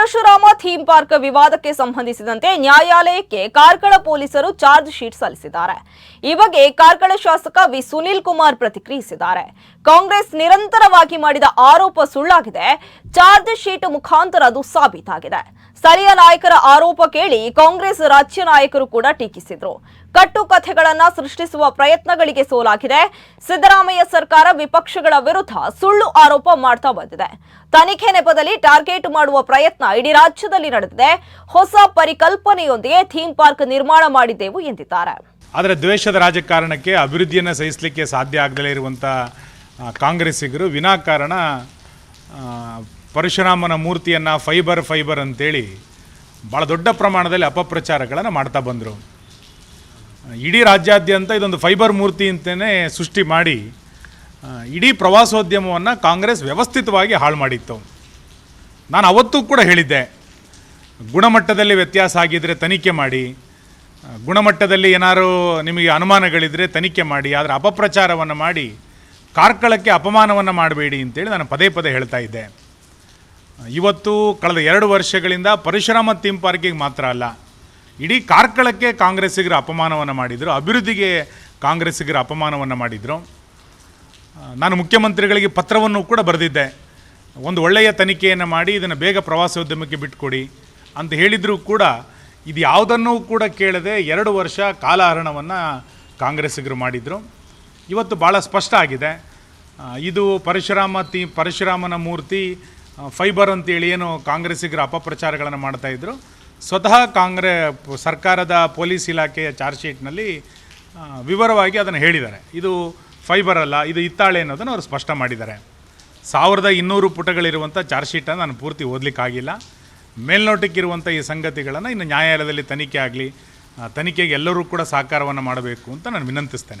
Parashurama theme park ವಿವಾದಕ್ಕೆ ಸಂಬಂಧಿಸಿದಂತೆ ನ್ಯಾಯಾಲಯಕ್ಕೆ ಕಾರ್ಕಳ ಪೊಲೀಸರು ಚಾರ್ಜ್ ಶೀಟ್ ಸಲ್ಲಿಸಿದ್ದಾರೆ. ಈ ಬಗ್ಗೆ ಕಾರ್ಕಳ ಶಾಸಕ ವಿ. ಸುನೀಲ್ ಕುಮಾರ್ ಪ್ರತಿಕ್ರಿಯಿಸಿದ್ದಾರೆ. ಕಾಂಗ್ರೆಸ್ ನಿರಂತರವಾಗಿ ಮಾಡಿದ ಆರೋಪ ಸುಳ್ಳಾಗಿದೆ. ಚಾರ್ಜ್ ಶೀಟ್ ಮುಖಾಂತರ ಅದು ಸಾಬೀತಾಗಿದೆ. ಸ್ಥಳೀಯ ನಾಯಕರ ಆರೋಪ ಕೇಳಿ ಕಾಂಗ್ರೆಸ್ ರಾಜ್ಯ ನಾಯಕರು ಕೂಡ ಟೀಕಿಸಿದ್ರು. ಕಟ್ಟು ಕಥೆಗಳನ್ನ ಸೃಷ್ಟಿಸುವ ಪ್ರಯತ್ನಗಳಿಗೆ ಸೋಲಾಗಿದೆ. ಸಿದ್ದರಾಮಯ್ಯ ಸರ್ಕಾರ ವಿಪಕ್ಷಗಳ ವಿರುದ್ಧ ಸುಳ್ಳು ಆರೋಪ ಮಾಡ್ತಾ ಬಂದಿದೆ. ತನಿಖೆ ನೆಪದಲ್ಲಿ ಟಾರ್ಗೆಟ್ ಮಾಡುವ ಪ್ರಯತ್ನ ಇಡೀ ರಾಜ್ಯದಲ್ಲಿ ನಡೆದಿದೆ. ಹೊಸ ಪರಿಕಲ್ಪನೆಯೊಂದಿಗೆ ಥೀಮ್ ಪಾರ್ಕ್ ನಿರ್ಮಾಣ ಮಾಡಿದ್ದೆವು ಎಂದಿದ್ದಾರೆ. ಆದರೆ ದ್ವೇಷದ ರಾಜಕಾರಣಕ್ಕೆ ಅಭಿವೃದ್ಧಿಯನ್ನು ಸಹಿಸಲಿಕ್ಕೆ ಸಾಧ್ಯ ಆಗದಲೇ ಇರುವಂಥ ಕಾಂಗ್ರೆಸ್ಸಿಗರು ವಿನಾಕಾರಣ ಪರಶುರಾಮನ ಮೂರ್ತಿಯನ್ನು ಫೈಬರ್ ಫೈಬರ್ ಅಂತೇಳಿ ಭಾಳ ದೊಡ್ಡ ಪ್ರಮಾಣದಲ್ಲಿ ಅಪಪ್ರಚಾರಗಳನ್ನು ಮಾಡ್ತಾ ಬಂದರು. ಇಡೀ ರಾಜ್ಯಾದ್ಯಂತ ಇದೊಂದು ಫೈಬರ್ ಮೂರ್ತಿ ಅಂತಲೇ ಸೃಷ್ಟಿ ಮಾಡಿ ಇಡೀ ಪ್ರವಾಸೋದ್ಯಮವನ್ನು ಕಾಂಗ್ರೆಸ್ ವ್ಯವಸ್ಥಿತವಾಗಿ ಹಾಳು ಮಾಡಿತ್ತು. ನಾನು ಅವತ್ತೂ ಕೂಡ ಹೇಳಿದ್ದೆ, ಗುಣಮಟ್ಟದಲ್ಲಿ ವ್ಯತ್ಯಾಸ ಆಗಿದ್ದರೆ ತನಿಖೆ ಮಾಡಿ, ಗುಣಮಟ್ಟದಲ್ಲಿ ಏನಾದರೂ ನಿಮಗೆ ಅನುಮಾನಗಳಿದ್ದರೆ ತನಿಖೆ ಮಾಡಿ, ಆದರೆ ಅಪಪ್ರಚಾರವನ್ನು ಮಾಡಿ, ಕಾರ್ಕಳಕ್ಕೆ ಅಪಮಾನವನ್ನು ಮಾಡಬೇಡಿ ಅಂತೇಳಿ ನಾನು ಪದೇ ಪದೇ ಹೇಳ್ತಾ ಇದ್ದೆ. ಇವತ್ತು ಕಳೆದ ಎರಡು ವರ್ಷಗಳಿಂದ ಪರಶುರಾಮ ಥೀಮ್ ಪಾರ್ಕಿಗೆ ಮಾತ್ರ ಅಲ್ಲ, ಇಡೀ ಕಾರ್ಕಳಕ್ಕೆ ಕಾಂಗ್ರೆಸ್ಸಿಗರ ಅಪಮಾನವನ್ನು ಮಾಡಿದರು, ಅಭಿವೃದ್ಧಿಗೆ ಕಾಂಗ್ರೆಸ್ಸಿಗರ ಅಪಮಾನವನ್ನು ಮಾಡಿದರು. ನಾನು ಮುಖ್ಯಮಂತ್ರಿಗಳಿಗೆ ಪತ್ರವನ್ನು ಕೂಡ ಬರೆದಿದ್ದೆ. ಒಂದು ಒಳ್ಳೆಯ ತನಿಖೆಯನ್ನು ಮಾಡಿ ಇದನ್ನು ಬೇಗ ಪ್ರವಾಸೋದ್ಯಮಕ್ಕೆ ಬಿಟ್ಕೊಡಿ ಅಂತ ಹೇಳಿದರೂ ಕೂಡ ಇದು ಯಾವುದನ್ನೂ ಕೂಡ ಕೇಳದೆ ಎರಡು ವರ್ಷ ಕಾಲಹರಣವನ್ನು ಕಾಂಗ್ರೆಸ್ಸಿಗರು ಮಾಡಿದರು. ಇವತ್ತು ಭಾಳ ಸ್ಪಷ್ಟ ಆಗಿದೆ. ಇದು ಪರಶುರಾಮ ತಿ, ಪರಶುರಾಮನ ಮೂರ್ತಿ ಫೈಬರ್ ಅಂತೇಳಿ ಏನು ಕಾಂಗ್ರೆಸ್ಸಿಗರು ಅಪಪ್ರಚಾರಗಳನ್ನು ಮಾಡ್ತಾಯಿದ್ರು ಸ್ವತಃ ಕಾಂಗ್ರೆ, ಸರ್ಕಾರದ ಪೊಲೀಸ್ ಇಲಾಖೆಯ ಚಾರ್ಜ್ ಶೀಟ್ನಲ್ಲಿ ವಿವರವಾಗಿ ಅದನ್ನು ಹೇಳಿದ್ದಾರೆ. ಇದು ಫೈಬರ್ ಅಲ್ಲ, ಇದು ಇತ್ತಾಳೆ ಅನ್ನೋದನ್ನು ಅವರು ಸ್ಪಷ್ಟ ಮಾಡಿದ್ದಾರೆ. ಸಾವಿರದ ಇನ್ನೂರು ಪುಟಗಳಿರುವಂಥ ಚಾರ್ಜ್ ಶೀಟನ್ನು ನಾನು ಪೂರ್ತಿ ಓದಲಿಕ್ಕಾಗಿಲ್ಲ. ಮೇಲ್ನೋಟಕ್ಕಿರುವಂಥ ಈ ಸಂಗತಿಗಳನ್ನು ಇನ್ನು ನ್ಯಾಯಾಲಯದಲ್ಲಿ ತನಿಖೆ ಆಗಲಿ ತನಿಖೆಗೆ ಎಲ್ಲರೂ ಕೂಡ ಸಹಕಾರವನ್ನು ಮಾಡಬೇಕು ಅಂತ ನಾನು ವಿನಂತಿಸ್ತೇನೆ.